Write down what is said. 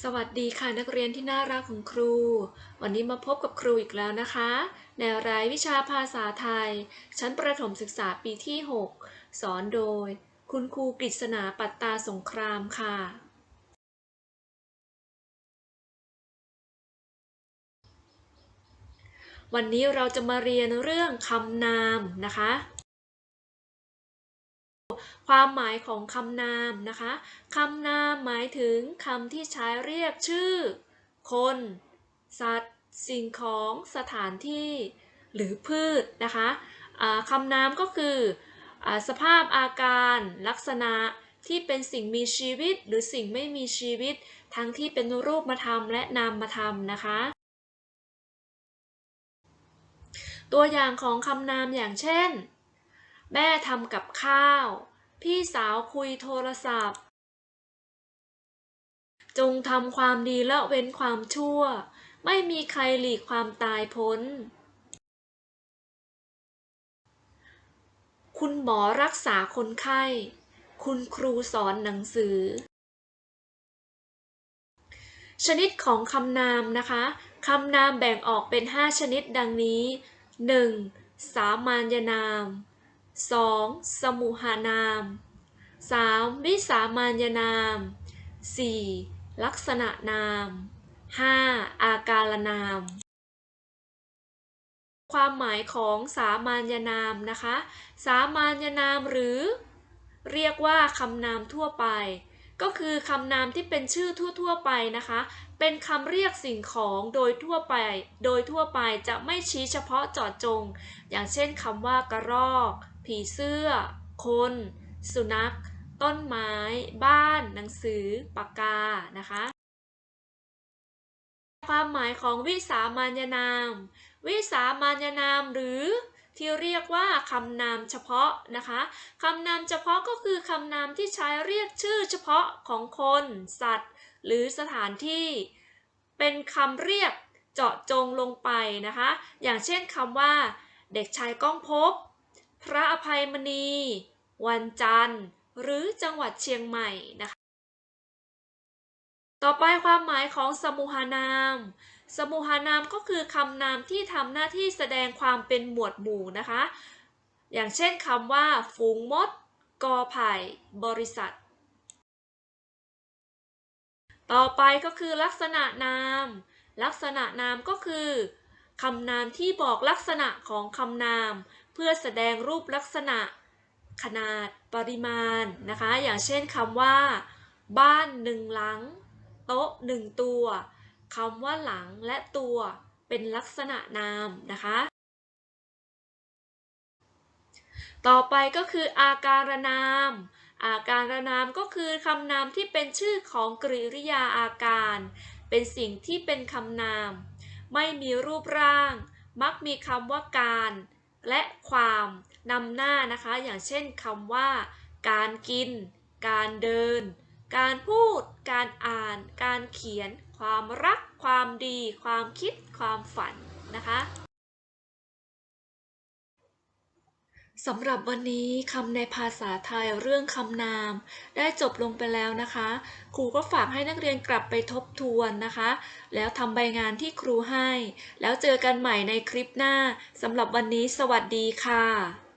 สวัสดีค่ะนักเรียนที่น่ารักของครู วันนี้มาพบกับครูอีกแล้วนะคะ ในรายวิชาภาษาไทย ชั้นประถมศึกษาปีที่ 6 สอนโดย คุณครูกฤษณาปัตตาสงครามค่ะ วันนี้เราจะมาเรียนเรื่องคำนามนะคะ ความหมายของคำนามนะคะคำนามหมายถึงคำที่ใช้เรียกชื่อ คน สัตว์ สิ่งของสถานที่ หรือพืชนะคะคำนามก็คืออสภาพอาการลักษณะที่เป็นสิ่งมีชีวิต หรือสิ่งไม่มีชีวิต ทั้งที่เป็นรูปธรรมและนามธรรมนะคะ ตัวอย่างของคำนามอย่างเช่น แม่ทำกับข้าว พี่สาวคุยโทรศัพท์ จงทำความดีและเว้นความชั่ว ไม่มีใครหลีกความตายพ้น คุณหมอรักษาคนไข้ คุณครูสอนหนังสือ ชนิดของคำนามนะคะคำนามแบ่งออกเป็น 5 ชนิดดังนี้ 1. สามัญนาม 2. สมุหานาม 3. วิสามัญนาม 4. ลักษณะนาม 5. อาการนาม ความหมายของสามัญนามนะคะ สามัญนามหรือ เรียกว่าคำนามทั่วไป ก็คือคำนามที่เป็นชื่อทั่ว ๆ ไปนะคะ เป็นคำเรียกสิ่งของโดยทั่วไป โดยทั่วไปจะไม่ชี้เฉพาะเจาะจง อย่างเช่นคำว่ากระรอก ผีเสื้อ คน สุนัข ต้นไม้ บ้าน หนังสือ ปากกา นะคะ ความหมายของวิสามัญนาม วิสามัญนามหรือที่เรียกว่าคำนามเฉพาะนะคะคำนามเฉพาะก็คือคำนามที่ใช้เรียกชื่อเฉพาะของคน สัตว์ หรือสถานที่ เป็นคำเรียกเจาะจงลงไปนะคะ อย่างเช่นคำว่า เด็กชายก้องภพบ พระอภัยมณี วันจันทร์ หรือจังหวัดเชียงใหม่นะคะ ต่อไปความหมายของสมุหานาม สมุหานามก็คือคำนามที่ทำหน้าที่แสดงความเป็นหมวดหมู่นะคะ อย่างเช่นคำว่า ฝูงมด กอไผ่ บริษัท ต่อไปก็คือลักษณะนาม ลักษณะนามก็คือ คำนามที่บอกลักษณะของคำนาม เพื่อแสดงรูปลักษณะ ขนาดปริมาณนะคะ อย่างเช่นคำว่า บ้านหนึ่งหลัง โต๊ะหนึ่งตัวคำว่าหลังและตัวเป็นลักษณะนามนะคะ ต่อไปก็คืออาการนาม อาการนามก็คือคำนามที่เป็นชื่อของกริยาอาการ เป็นสิ่งที่เป็นคำนาม ไม่มีรูปร่าง มักมีคำว่าการ และความนำหน้านะคะ อย่างเช่นคำว่า การกิน การเดิน การพูด การอ่าน การเขียน ความรัก ความดี ความคิด ความฝันนะคะ สำหรับวันนี้คำในภาษาไทยเรื่องคำนาม ได้จบลงไปแล้วนะคะ ครูก็ฝากให้นักเรียนกลับไปทบทวนนะคะ แล้วทำใบงานที่ครูให้ แล้วเจอกันใหม่ในคลิปหน้าสำหรับวันนี้สวัสดีค่ะ